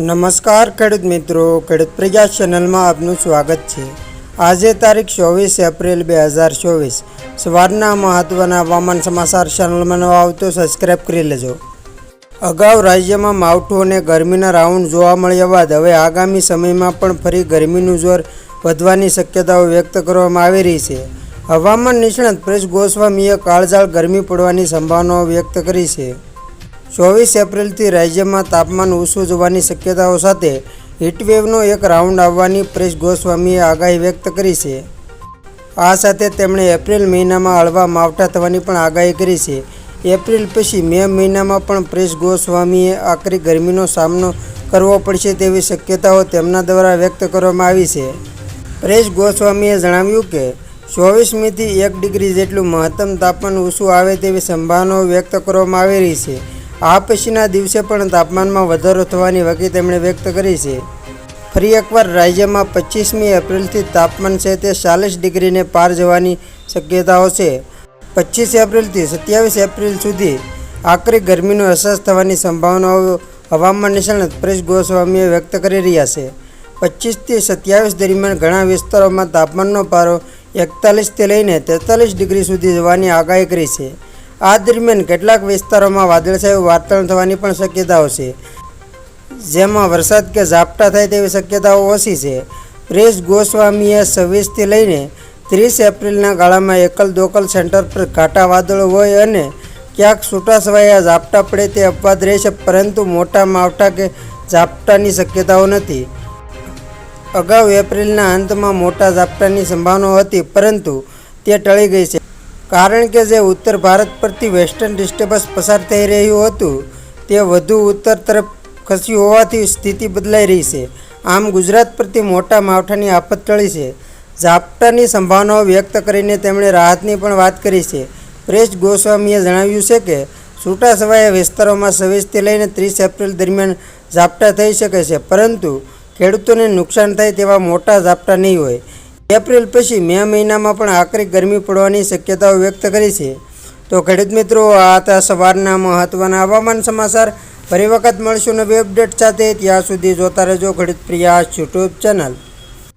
નમસ્કાર ખેડૂત મિત્રો, ખેડૂત પ્રજા ચેનલમાં આપનું સ્વાગત છે. આજે તારીખ ચોવીસ એપ્રિલ બે હજાર ચોવીસ. સવારના મહત્ત્વના હવામાન સમાચાર ચેનલમાં નવા આવતો સબસ્ક્રાઈબ કરી લેજો. અગાઉ રાજ્યમાં માવઠું અને ગરમીના રાઉન્ડ જોવા મળ્યા બાદ હવે આગામી સમયમાં પણ ફરી ગરમીનું જોર વધવાની શક્યતાઓ વ્યક્ત કરવામાં આવી રહી છે. હવામાન નિષ્ણાત પ્રેસ ગોસ્વામીએ કાળઝાળ ગરમી પડવાની સંભાવનાઓ વ્યક્ત કરી છે. ચોવીસ એપ્રિલથી રાજ્યમાં તાપમાન ઓછું જવાની શક્યતાઓ સાથે હીટવેવનો એક રાઉન્ડ આવવાની પ્રેસ ગોસ્વામીએ આગાહી વ્યક્ત કરી છે. આ સાથે તેમણે એપ્રિલ મહિનામાં હળવા માવઠા થવાની પણ આગાહી કરી છે. એપ્રિલ પછી મે મહિનામાં પણ પ્રેસ ગોસ્વામીએ આકરી ગરમીનો સામનો કરવો પડશે તેવી શક્યતાઓ તેમના દ્વારા વ્યક્ત કરવામાં આવી છે. પ્રેસ ગોસ્વામીએ જણાવ્યું કે ચોવીસમીથી એક ડિગ્રી જેટલું મહત્તમ તાપમાન ઓછું આવે તેવી સંભાવનાઓ વ્યક્ત કરવામાં આવી રહી છે. આ પછીના દિવસે પણ તાપમાનમાં વધારો થવાની વકી તેમણે વ્યક્ત કરી છે. ફરી એકવાર રાજ્યમાં પચીસમી એપ્રિલથી તાપમાન છે તે ચાલીસ ડિગ્રીને પાર જવાની શક્યતાઓ છે. પચીસ એપ્રિલથી સત્યાવીસ એપ્રિલ સુધી આકરી ગરમીનો અહેસાસ થવાની સંભાવનાઓ હવામાન નિષ્ણાત પ્રેસ ગોસ્વામીએ વ્યક્ત કરી રહ્યા છે. પચીસથી સત્યાવીસ દરમિયાન ઘણા વિસ્તારોમાં તાપમાનનો પારો એકતાલીસથી લઈને તેતાલીસ ડિગ્રી સુધી જવાની આગાહી કરી છે. આ દરમિયાન કેટલાક વિસ્તારોમાં વાદળછાયું વાતાવરણ થવાની પણ શક્યતાઓ છે. જેમાં વરસાદ કે ઝાપટા થાય તેવી શક્યતાઓ ઓછી છે. પ્રેસ ગોસ્વામીએ છવ્વીસથી લઈને ત્રીસ એપ્રિલના ગાળામાં એકલ દોકલ સેન્ટર પર ઘાટા વાદળો હોય અને ક્યાંક છૂટાછવાયા ઝાપટા પડે તે અપવાદ રહેશે પરંતુ મોટા માવઠા કે ઝાપટાની શક્યતાઓ નથી. અગાઉ એપ્રિલના અંતમાં મોટા ઝાપટાની સંભાવનાઓ હતી, પરંતુ તે ટળી ગઈ છે. કારણ કે જે ઉત્તર ભારત પરથી વેસ્ટર્ન ડિસ્ટર્બન્સ પસાર થઈ રહ્યું હતું, તે વધુ ઉત્તર તરફ ખસ્યું હોવાથી સ્થિતિ બદલાઈ રહી છે. આમ ગુજરાત પરથી મોટા માવઠાની આફત ટળી છે. ઝાપટાની સંભાવનાઓ વ્યક્ત કરીને તેમણે રાહતની પણ વાત કરી છે. પ્રેશ ગોસ્વામીએ જણાવ્યું છે કે, છૂટાછવાયા વિસ્તારોમાં છવ્વીસથી લઈને ત્રીસ એપ્રિલ દરમિયાન ઝાપટા થઈ શકે છે, પરંતુ ખેડૂતોને નુકસાન થાય તેવા મોટા ઝાપટા નહીં હોય. એપ્રિલ પછી મે મહિનામાં પણ આકરી ગરમી પડવાની શક્યતાઓ વ્યક્ત કરી છે. તો ખેડૂત મિત્રો, આ હતા સવારના મહત્ત્વના હવામાન સમાચાર. ફરી વખત મળશું નવી અપડેટ સાથે. ત્યાં સુધી જોતા રહેજો ખેડૂત પ્રિયા યુટ્યુબ ચેનલ.